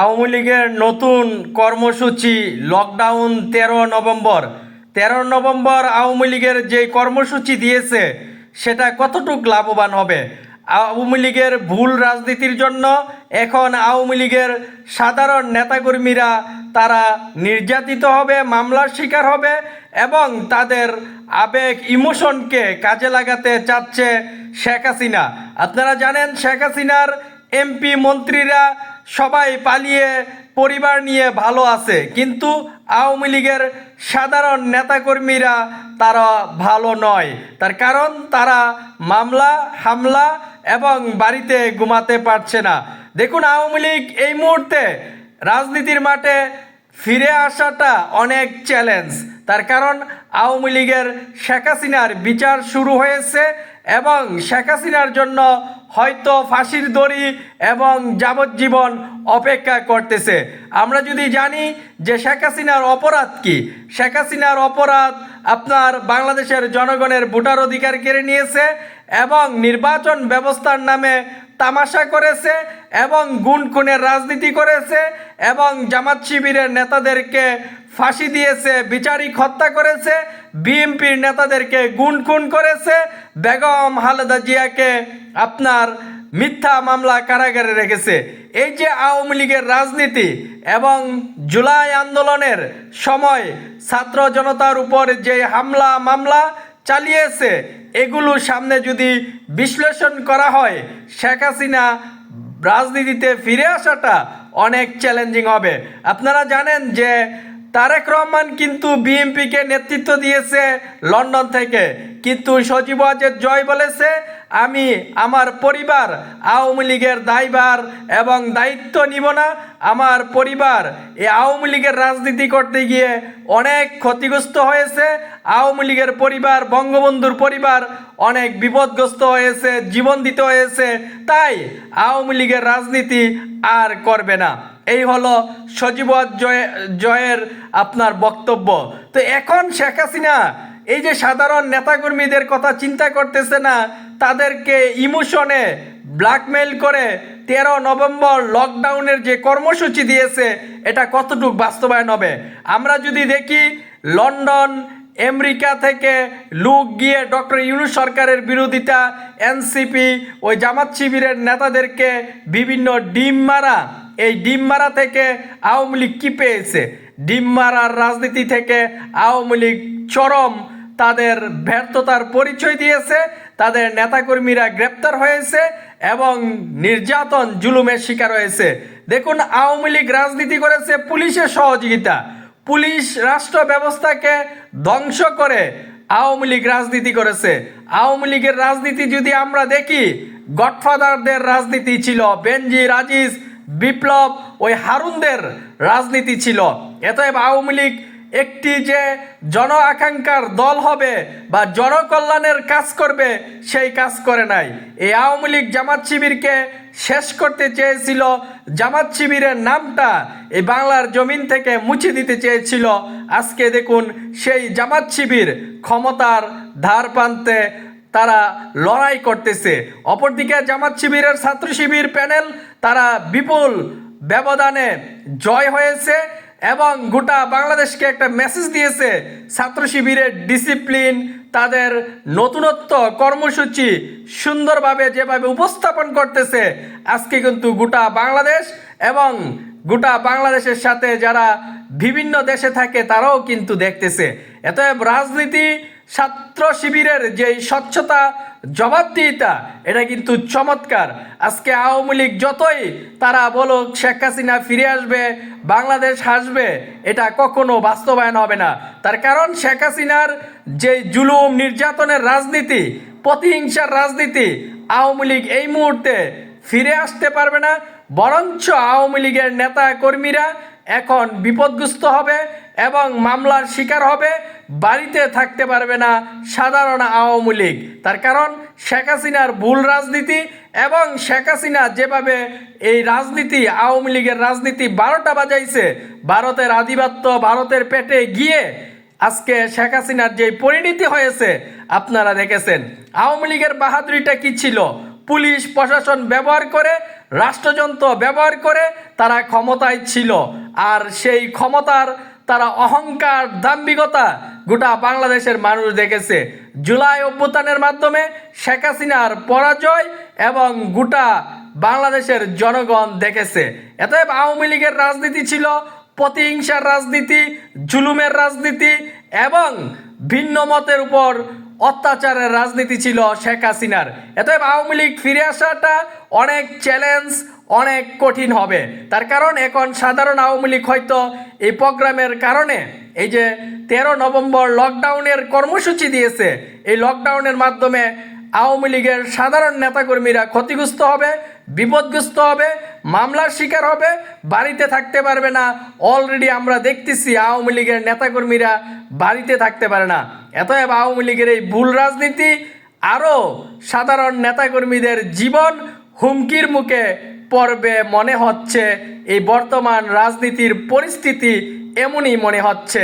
আওয়ামী লীগের নতুন কর্মসূচি লকডাউন তেরো নভেম্বর। তেরো নভেম্বর আওয়ামী লীগের যে কর্মসূচি দিয়েছে, সেটা কতটুক লাভবান হবে? আওয়ামী লীগের ভুল রাজনীতির জন্য এখন আওয়ামী লীগের সাধারণ নেতাকর্মীরা তারা নির্যাতিত হবে, মামলার শিকার হবে এবং তাদের আবেগ, ইমোশনকে কাজে লাগাতে চাচ্ছে শেখ হাসিনা। আপনারা জানেন শেখ হাসিনার এমপি মন্ত্রীরা সবাই পালিয়ে পরিবার নিয়ে ভালো আছে, কিন্তু আওয়ামী লীগের সাধারণ নেতাকর্মীরা তারা ভালো নয়। তার কারণ, তারা মামলা, হামলা এবং বাড়িতে ঘুমাতে পারছে না। দেখুন, আওয়ামী লীগ এই মুহূর্তে রাজনীতির মাঠে ফিরে আসাটা অনেক চ্যালেঞ্জ তার কারণ, আওয়ামী লীগের শেখ হাসিনার বিচার শুরু হয়েছে এবং শেখ হাসিনার জন্য হয়তো ফাঁসির দড়ি এবং যাবজ্জীবন অপেক্ষা করতেছে। আমরা যদি জানি যে শেখ হাসিনার অপরাধ কি, শেখ হাসিনার অপরাধ আপনার বাংলাদেশের জনগণের ভোটার অধিকার কেড়ে নিয়েছে এবং নির্বাচন ব্যবস্থার নামে তামাশা করেছে এবং গুণ খুনের রাজনীতি করেছে এবং জামাত শিবিরের নেতাদেরকে ফাঁসি দিয়েছে, বিচারিক হত্যা করেছে, বিএনপির নেতাদেরকে গুণ খুন করেছে। বেগম হালেদা জিয়াকে আপনার মিথ্যা মামলা কারাগারে রেখেছে। এই যে আওয়ামী লীগের রাজনীতি এবং জুলাই আন্দোলনের সময় ছাত্র জনতার উপর যে হামলা মামলা চালিয়েছে। এগুলো সামনে যদি বিশ্লেষণ করা হয়, শেখ হাসিনা রাজনীতিতে ফিরে আসাটা অনেক চ্যালেঞ্জিং হবে। আপনারা জানেন যে তারেক রহমান কিন্তু বিএনপিকে নেতৃত্ব দিয়েছে লন্ডন থেকে। কিন্তু সজীব ওয়াজেদ জয় বলেছে আমি আমার পরিবার আওয়ামী লীগের দায়ভার এবং দায়িত্ব নিব না। আমার পরিবার এই আওয়ামী লীগের রাজনীতি করতে গিয়ে অনেক ক্ষতিগ্রস্ত হয়েছে। আওয়ামী লীগের পরিবার, বঙ্গবন্ধুর পরিবার অনেক বিপদগ্রস্ত হয়েছে জীবন দিতে হয়েছে। তাই আওয়ামী লীগের রাজনীতি আর করবে না। এই হলো সজীব জয়, জয়ের আপনার বক্তব্য। তো এখন শেখ হাসিনা এই যে সাধারণ নেতাকর্মীদের কথা চিন্তা করতেছে না তাদেরকে ইমোশনে ব্ল্যাকমেইল করে তেরো নভেম্বর লকডাউনের যে কর্মসূচি দিয়েছে, এটা কতটুকু বাস্তবায়ন হবে? আমরা যদি দেখি, লন্ডন, আমেরিকা থেকে লুক গিয়ে ডক্টর ইউনুস সরকারের বিরোধিতা, এনসিপি, ওই জামাত শিবিরের নেতাদেরকে বিভিন্ন ডিম মারা, এই ডিম মারা থেকে আওয়ামী লীগ কী পেয়েছে? ডিম মারার রাজনীতি থেকে আওয়ামী লীগ চরম তাদের ব্যর্থতার পরিচয় দিয়েছে। তাদের নেতাকর্মীরা গ্রেপ্তার হয়েছে এবং নির্যাতন, জুলুমের শিকার হয়েছে। দেখুন, আওয়ামী লীগ রাজনীতি করেছে পুলিশের সহযোগিতা। পুলিশ রাষ্ট্র ব্যবস্থাকে ধ্বংস করে আওয়ামী লীগ রাজনীতি করেছে। আওয়ামী লীগের রাজনীতি যদি আমরা দেখি, গডফাদারদের রাজনীতি ছিল, বেনজি রাজিস বিপ্লব, ওই হারুনদের রাজনীতি ছিল। এতএব আওয়ামী লীগ একটি যে জন আকাঙ্ক্ষার দল হবে বা জনকল্যাণের কাজ করবে, সেই কাজ করে নাই। এই আওয়ামী লীগ জামাত শিবিরকে শেষ করতে চেয়েছিল। জামাত শিবিরের নামটা এই বাংলার জমিন থেকে মুছে দিতে চেয়েছিল। আজকে দেখুন, সেই জামাত শিবির ক্ষমতার ধার প্রান্তে তারা লড়াই করতেছে। অপরদিকে জামাত শিবিরের ছাত্র শিবির প্যানেল তারা বিপুল ব্যবধানে জয় হয়েছে। এবং গোটা বাংলাদেশকে একটা মেসেজ দিয়েছে ছাত্র শিবিরের ডিসিপ্লিন তাদের নতুনত্ব, কর্মসূচি সুন্দরভাবে যেভাবে উপস্থাপন করতেছে, আজকে কিন্তু গোটা বাংলাদেশ এবং গোটা বাংলাদেশের সাথে যারা বিভিন্ন দেশে থাকে তারাও কিন্তু দেখতেছে। এতএব রাজনীতি ছাত্র শিবিরের যে স্বচ্ছতা জবাবদিহিতা, এটা কিন্তু চমৎকার। আজকে আওয়ামী লীগ যতই তারা বলুক, শেখ হাসিনা ফিরে আসবে, বাংলাদেশ হাসবে, এটা কখনো বাস্তবায়ন হবে না। তার কারণ শেখ হাসিনার যে জুলুম, নির্যাতনের রাজনীতি, প্রতিহিংসার রাজনীতি, আওয়ামী লীগ এই মুহূর্তে ফিরে আসতে পারবে না, বরঞ্চ আওয়ামী লীগের নেতা কর্মীরা এখন বিপদগ্রস্ত হবে এবং মামলার শিকার হবে। বাড়িতে থাকতে পারবে না সাধারণ আওয়ামী লীগ। তার কারণ শেখ হাসিনার ভুল রাজনীতি এবং শেখ হাসিনা যেভাবে এই রাজনীতি, আওয়ামী লীগের রাজনীতি বারোটা বাজাইছে, ভারতের আধিপত্য ভারতের পেটে গিয়ে আজকে শেখ হাসিনার যে পরিণতি হয়েছে, আপনারা দেখেছেন। আওয়ামী লীগের বাহাদুরিটা কি ছিল? পুলিশ, প্রশাসন ব্যবহার করে, রাষ্ট্রযন্ত্র ব্যবহার করে তারা ক্ষমতায় ছিল। আর সেই ক্ষমতার তারা অহংকার, দাম্ভিকতা গোটা বাংলাদেশের মানুষ দেখেছে। জুলাই অভ্যুত্থানের মাধ্যমে শেখ হাসিনার পরাজয় এবং গোটা বাংলাদেশের জনগণ দেখেছে। এতএব আওয়ামী লীগের রাজনীতি ছিল প্রতিহিংসার রাজনীতি, জুলুমের রাজনীতি এবং ভিন্ন মতের উপর অত্যাচারের রাজনীতি ছিল শেখ হাসিনার। এতএব আওয়ামী লীগ ফিরে আসাটা অনেক চ্যালেঞ্জ অনেক কঠিন হবে। তার কারণ এখন সাধারণ আওয়ামী লীগ হয়তো এই প্রোগ্রামের কারণে এই যে তেরো নভেম্বর লকডাউনের কর্মসূচি দিয়েছে, এই লকডাউনের মাধ্যমে আওয়ামী লীগের সাধারণ নেতাকর্মীরা ক্ষতিগ্রস্ত হবে, বিপদগ্রস্ত হবে, মামলার শিকার হবে, বাড়িতে থাকতে পারবে না। অলরেডি আমরা দেখতেছি আওয়ামী লীগের নেতাকর্মীরা বাড়িতে থাকতে পারে না। এতএব আওয়ামী লীগের এই ভুল রাজনীতি আরও সাধারণ নেতাকর্মীদের জীবন হুমকির মুখে পড়বে মনে হচ্ছে এই বর্তমান রাজনীতির পরিস্থিতি এমনই মনে হচ্ছে।